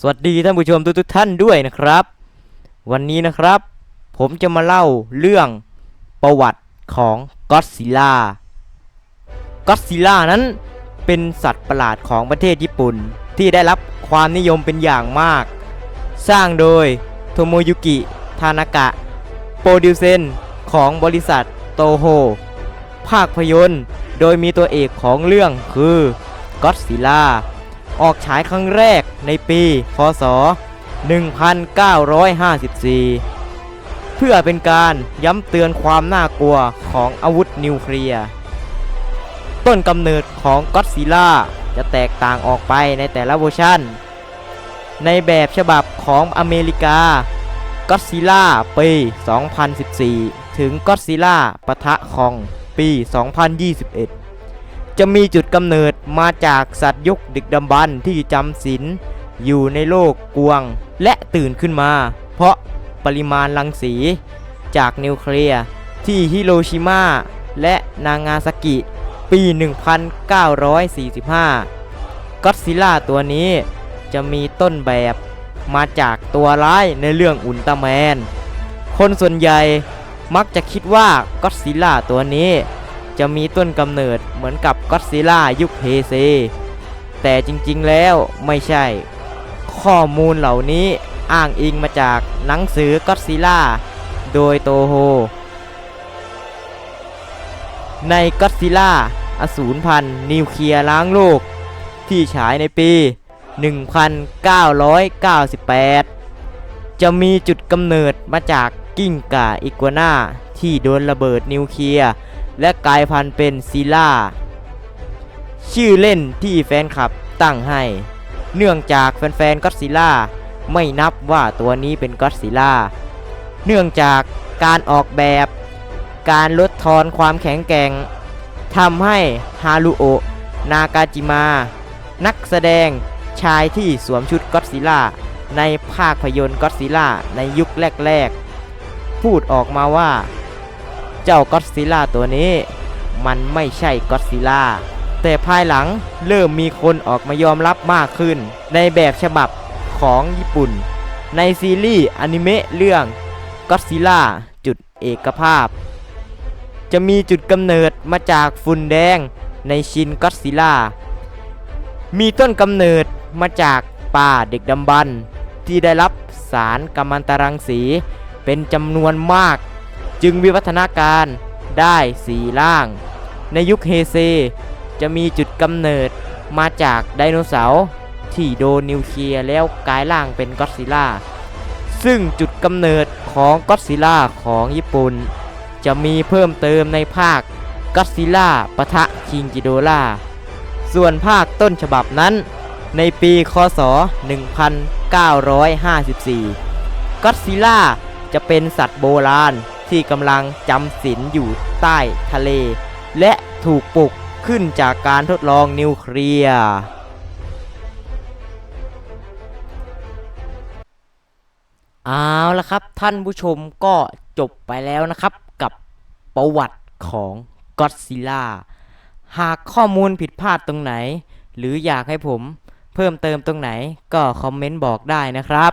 สวัสดีท่านผู้ชมทุกๆท่านด้วยนะครับ วันนี้นะครับ ผมจะมาเล่าเรื่องประวัติของก็อดซิลล่าก็อดซิลล่านั้นเป็นสัตว์ประหลาดของประเทศญี่ปุ่น ที่ได้รับความนิยมเป็นอย่างมาก สร้างโดยโทโมยุกิ ทานากะ โปรดิวเซนของบริษัทโตโฮ ภาคพยนตร์ โดยมีตัวเอกของเรื่องคือก็อดซิลล่า ออกฉายครั้งแรกในปีพศ 1954 เพื่อเป็นการย้ำเตือนความน่ากลัวของอาวุธนิวเคลียร์ ต้นกำเนิดของก็อดซิล่าจะแตกต่างออกไปในแต่ละเวอร์ชันในแบบฉบับของอเมริกาก็อดซิล่าปี 2014 ถึงก็อดซิลล่าปะทะคองปี 2021 จะมีจุดกำเนิดมาจากสัตว์ยุคดึกดำบรรพ์ที่จำศีลอยู่ในโลกกวง และตื่นขึ้นมา เพราะปริมาณรังสีจากนิวเคลียร์ที่ฮิโรชิมาและนางาซากิ ปี 1945 ก็อดซิลล่าตัวนี้จะมีต้นแบบมาจากตัวร้ายในเรื่องอุลตร้าแมน คนส่วนใหญ่มักจะคิดว่าก็อดซิลล่าตัวนี้ จะมีต้นกำเนิดเหมือนกับก็อดซิล่ายุคเฮเซแต่จริงๆแล้วไม่ใช่ ข้อมูลเหล่านี้อ้างอิงมาจากหนังสือก็อดซิล่าโดยโตโฮ ในก็อดซิล่าอสูรพันนิวเคลียร์ล้างโลก ที่ฉายในปี 1998 จะมีจุดกำเนิดมาจากกิ้งก่าอิกัวนาที่โดนระเบิดนิวเคลียร์ และกลายพันธุ์เป็นซิล่า ชื่อเล่นที่แฟนคลับตั้งให้ เนื่องจากแฟนๆก็ซิลล่าไม่นับว่าตัวนี้เป็นก็ซิลล่า เนื่องจากการออกแบบ การลดทอนความแข็งแกร่งทำให้ฮารุโอะนากาจิมา นักแสดงชายที่สวมชุดก็ซิลล่าในภาคพยนตร์ก็ซิลล่าในยุคแรก ๆ พูดออกมาว่า เจ้าก็อดซิล่าตัวนี้ มันไม่ใช่ก็อดซิล่าแต่ภายหลังเริ่มมีคนออกมายอมรับมากขึ้น ในแบบฉบับของญี่ปุ่น ในซีรีส์อนิเมะเรื่องก็อดซิล่าจุดเอกภาพ จะมีจุดกำเนิดมาจากฝุ่นแดงในชินก็อดซิล่ามีต้นกำเนิดมาจากป่าเด็กดำบรรที่ได้รับสารกัมมันตรังสีเป็นจำนวนมาก จึงวิวัฒนาการได้สีร่าง ในยุคเฮเซ จะมีจุดกำเนิดมาจากไดโนเสาร์ที่โดนนิวเคลียร์แล้วกลายร่างเป็นก็อดซิล่า ซึ่งจุดกำเนิดของก็อดซิล่าของญี่ปุ่น จะมีเพิ่มเติมในภาคก็อดซิล่าปะทะคิงกิโดล่า ส่วนภาคต้นฉบับนั้นในปีคศ 1954ก็อดซิล่าจะเป็นสัตว์โบราณ ที่กำลังจำศีลอยู่ใต้ทะเล และถูกปลุกขึ้นจากการทดลองนิวเคลียร์เอาละครับท่านผู้ชมก็จบไปแล้วนะครับกับประวัติของก็อดซิลล่าหากข้อมูลผิดพลาดตรงไหน หรืออยากให้ผมเพิ่มเติมตรงไหนก็คอมเมนต์บอกได้นะครับ